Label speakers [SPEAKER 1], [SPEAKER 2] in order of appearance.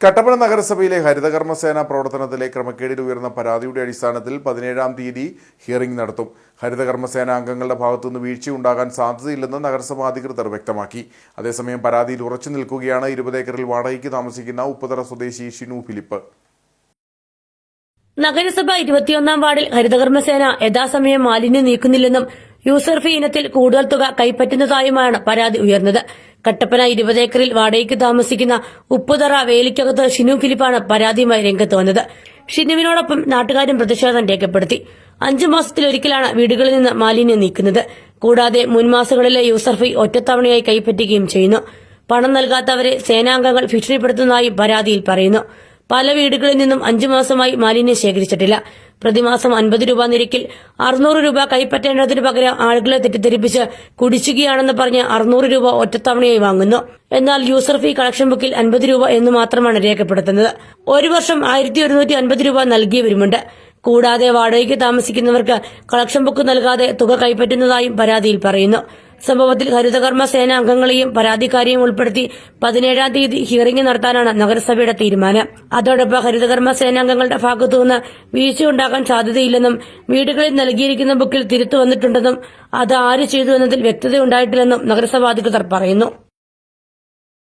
[SPEAKER 1] കട്ടപ്പന നഗരസഭയിലെ ഹരിതകർമ്മസേന പ്രവർത്തനത്തിലെ ക്രമക്കേടിൽ ഉയർന്ന പരാതിയുടെ അടിസ്ഥാനത്തിൽ പതിനേഴാം തീയതി ഹിയറിംഗ് നടത്തും. ഹരിതകർമ്മസേന അംഗങ്ങളുടെ ഭാഗത്തുനിന്ന് വീഴ്ചയുണ്ടാകാൻ സാധ്യതയില്ലെന്ന് നഗരസഭാ അധികൃതർ വ്യക്തമാക്കി. അതേസമയം പരാതിയിൽ ഉറച്ചു നിൽക്കുകയാണ് ഇരുപത് ഏക്കറിൽ വാടകയ്ക്ക് താമസിക്കുന്ന ഉപ്പുതറ സ്വദേശി ഷിനു ഫിലിപ്പ്.
[SPEAKER 2] നഗരസഭ ഇരുപത്തിയൊന്നാം വാർഡിൽ ഹരിതകർമ്മസേന യഥാസമയം മാലിന്യം നീക്കുന്നില്ലെന്നും യൂസർ ഫീ ഇനത്തിൽ കൂടുതൽ തുക കൈപ്പറ്റുന്നതായുമാണ് പരാതി ഉയർന്നത്. കട്ടപ്പന ഇരുപത് ഏക്കറിൽ വാടകയ്ക്ക് താമസിക്കുന്ന ഉപ്പുതറ വേലിക്കകത്ത് ഷിനു ഫിലിപ്പാണ് പരാതിയുമായി രംഗത്ത് വന്നത്. ഷിനുവിനോടൊപ്പം നാട്ടുകാരും പ്രതിഷേധം രേഖപ്പെടുത്തി. അഞ്ചു മാസത്തിലൊരിക്കലാണ് വീടുകളിൽ നിന്ന് മാലിന്യം നീക്കുന്നത്. കൂടാതെ മുൻമാസങ്ങളിലെ യൂസർ ഫീ ഒറ്റത്തവണയായി കൈപ്പറ്റുകയും ചെയ്യുന്നു. പണം നൽകാത്തവരെ സേനാംഗങ്ങൾ ഭീഷണിപ്പെടുത്തുന്നതായും പരാതിയിൽ പറയുന്നു. പല വീടുകളിൽ നിന്നും അഞ്ചു മാസമായി മാലിന്യം ശേഖരിച്ചിട്ടില്ല. പ്രതിമാസം അൻപത് രൂപ നിരക്കിൽ അറുന്നൂറ് രൂപ കൈപ്പറ്റേണ്ടതിന് പകരം ആളുകളെ തെറ്റിദ്ധരിപ്പിച്ച് കുടിച്ചുകയാണെന്ന് പറഞ്ഞ് അറുന്നൂറ് രൂപ ഒറ്റത്തവണയായി വാങ്ങുന്നു. എന്നാൽ യൂസർ ഫീ കളക്ഷൻ ബുക്കിൽ അൻപത് രൂപ എന്ന് മാത്രമാണ് രേഖപ്പെടുത്തുന്നത്. ഒരു വർഷം ആയിരത്തി ഒരുന്നൂറ്റി അൻപത് രൂപ നൽകിയവരുമുണ്ട്. കൂടാതെ വാടകയ്ക്ക് താമസിക്കുന്നവർക്ക് കളക്ഷൻ ബുക്ക് നൽകാതെ തുക കൈപ്പറ്റുന്നതായും പരാതിയിൽ പറയുന്നു. സംഭവത്തിൽ ഹരിതകർമ്മ സേന അംഗങ്ങളെയും പരാതിക്കാരെയും ഉൾപ്പെടുത്തി പതിനേഴാം തീയതി ഹിയറിംഗ് നടത്താനാണ് നഗരസഭയുടെ തീരുമാനം. അതോടൊപ്പം ഹരിതകർമ്മ സേനാംഗങ്ങളുടെ ഭാഗത്തുനിന്ന് വീഴ്ചയുണ്ടാകാൻ സാധ്യതയില്ലെന്നും വീടുകളിൽ നൽകിയിരിക്കുന്ന ബുക്കിൽ തിരുത്തു വന്നിട്ടുണ്ടെന്നും അത് ആര് ചെയ്തു എന്നതിൽ വ്യക്തതയുണ്ടായിട്ടില്ലെന്നും നഗരസഭാ അധികൃതർ പറയുന്നു.